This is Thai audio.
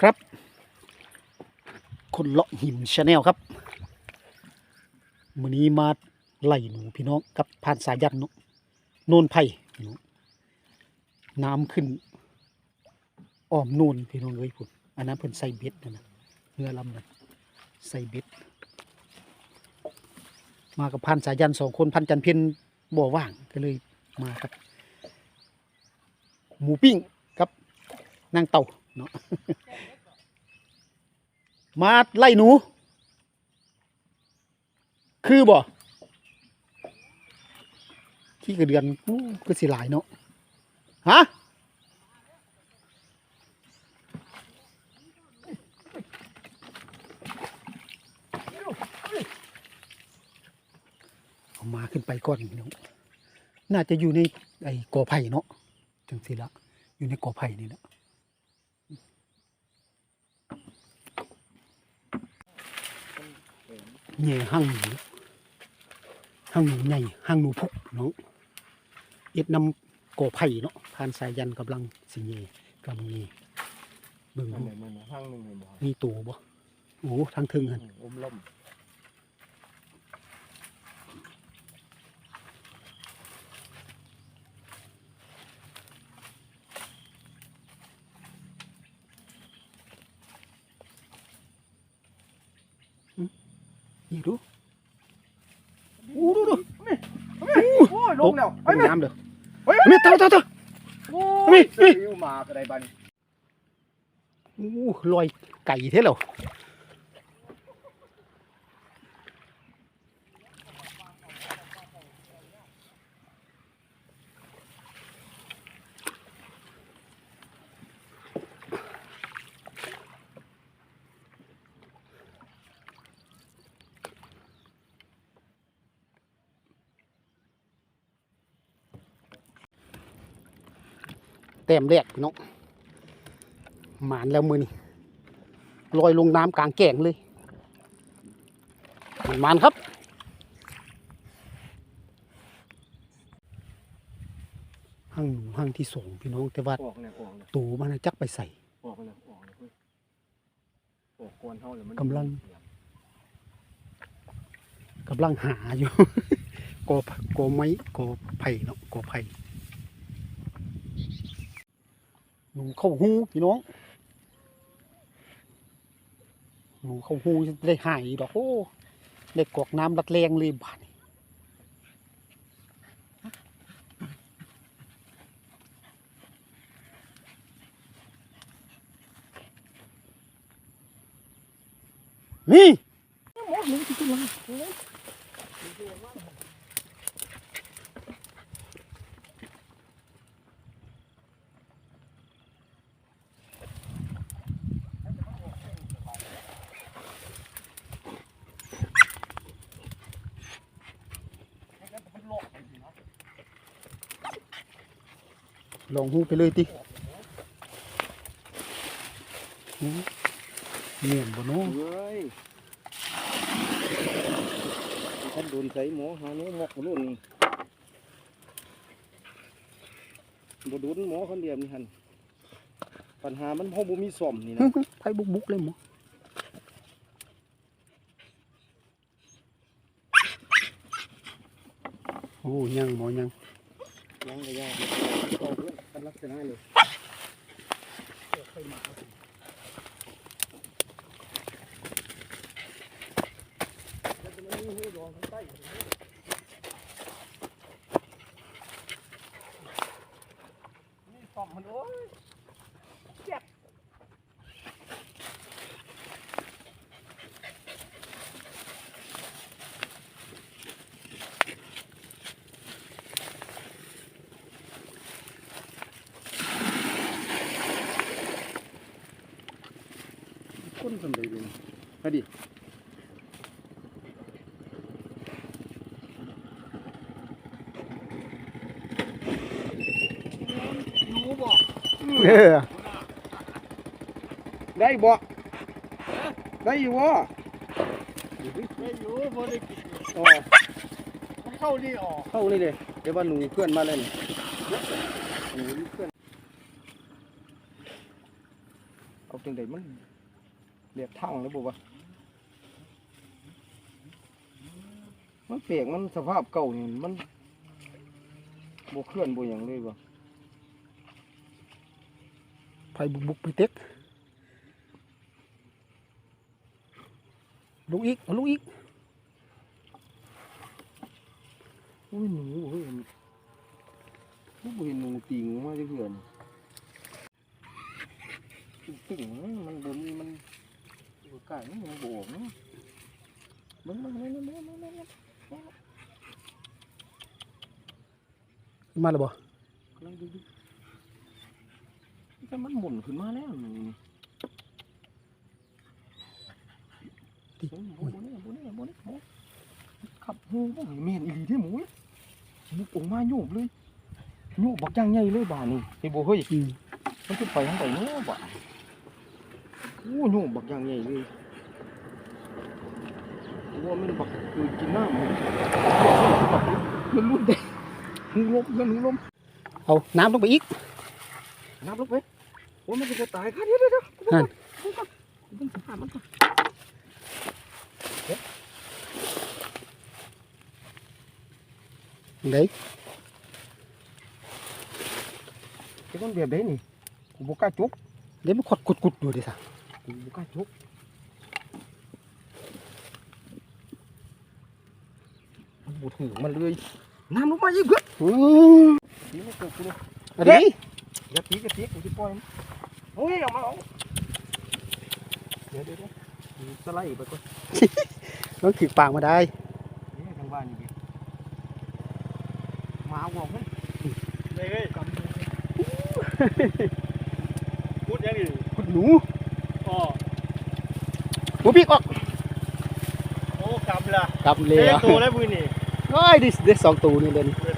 ครับ คนเลาะหิมชาแนลครับมือนี้มาไล่หนูพี่น้องกับผ่านสายันเนาะโนนไผ่พี่น้องน้ำขึ้นอ้อมโนนพี่น้องเอ้ยพุ่นอันนั้นเพิ่นใส่เบ็ดนั่นนะเรือลำนั้นใส่เบ็ด มากับพันสายันสองคนพันจันเพียนบ่ว่างก็เลยมาครับ หมูปิ้งครับนางเต่า เนาะมาไล่หนู คือบ่ขี้กระเดือนอู้ก็สิหลายเนาะฮะเอามาขึ้นไปก่อนเนาะน่าจะอยู่ในไอ้กอไผ่เนาะจังสิละอยู่ในกอไผ่นี่แหละ แง่ห้างหนูห้างหนูใหญ่ห้างหนูพุกเนาะเอ็ดนำกอไผ่เนาะผ่านสายยันกำลังสิแง่กำลังแง่เบิ่งอันดูไหนมันห้างหนึ่งเลยบ่มีตัวบ่โอ้ทางถึงหันอมล่ม นี่ดูอู้ดูดูโอ้ยลงแล้วตกน้ำเด้อเฮ้ยเฮ้ยเต่าเต่าเต่าโอ้เฮ้ยยเฮ้ยอยู่มากระไดบันอู้ลอยไก่เท่เหรอ แต้มแรกพี่น้องหมานแล้วมือนี่ลอยลงน้ำกลางแก่งเลยหมานครับห้างหนูห้างที่สองพี่น้องแต่ว่าออกเนี่ยออกเนี่ยตูมันน่ะจักไปใส่ออกเลยออกเลยเฮ้ยออกกวนเท่าเลยมันกำลังกำลังหาอยู่กอกอไม้กอไผ่เนาะกอไผ่หนู เข้าหูพี่น้องหนูเข้าหูได้หายดอกโอ้ได้กอกน้ำรัดแรงเลยบาดนี้นี่ล องหูไปเลยติหูเนียนบ่เนาะเฮ้ยท่านโดนใส่หมอหาหนูหมอกนู่นนี่บ่โดนหมอคนเดียวนี่หันปัญหามันเพราะบ่มีซ่อมนี่นะไผบุกบุกๆเลยหมอโอ้ยังหมอยัง ยังไงยากเลยเข้าเพื่อนกันลักษณะเลยคนสำเร็จเลยพอดีเออ ได้บ่ได้อยู่บ่ไม่รู้พอได้กินอ๋อมันเข้านี่ออก เข้านี่เลยเดี๋ยวว่าหนูเคลื่อนมาเลยนี่หนูเคลื่อนเอาไปจังไดมัน เรียบทางแล้วบ่วะมันเปียกมันสภาพเก่านี่มันบ่เคลื่อนบ่หยังเลยบ่ไผบุกบุกไปเต็กลูกอีกเอาลูกอีกโอ้ยหนูเฮ้ยมันบ่เห็นหนูติงมาจักเทื่อนี่ติ่งๆมันบ่มีมัน บ่กล้ามันยังบ่ออกเนาะเบิ่งๆๆๆๆๆมาแล้วบ่กำลังดูดูแต่มันหมุนขึ้นมาแล้วนี่เฮ้ยหมูหมูนี่หมูนี่หมูนี่หมูขับหูบ่เห็นแม่นอีหลีที่หมูมุกออกมาโยบเลยโยบบักย่างใหญ่เลยบ่านี่เฮ้ยบ่เฮ้ยมันขึ้นไปทางไหนเนาะบ่า โอ้โยบบักย่างใหญ่เลยว่ามันบักคือกินน้ำมันมันรุ่นเด็กหูลมมันหูลมเอาน้ำลงไปอีกนับลูกไปโอ้ยมันจะตายครับเดี๋ยวเดี๋ยวเดี๋ยวนั่นมันจะฆ่ามันก่อนไหนจะต้องแบบไหนนี่กูบกล้าจุกเดี๋ยวมันขดกุดกุดอยู่ดิซะกูบกล้าจุกมันบดหูมันเลยน้ำลงมาอีกเพื่ อนอือตีมันเกิดกูเลยอันนี้อย่าตีกันตีกูจะปล่อยมันเฮ้ยเอามาเอาเดี๋ยวเดี๋ยวเดี๋ อนมันถือปากมาได้นี่ทางบ้านนี่ดิมาเอาบอกมันเลยเฮ้ยพูดยังไงขุดหนูอ๋อหัวปีกออกโอ้กำละกลับเลเลี้ยยงตัวแล้วมือนี่โอ้ยดิเด็ดสองตัวนี่เลยเว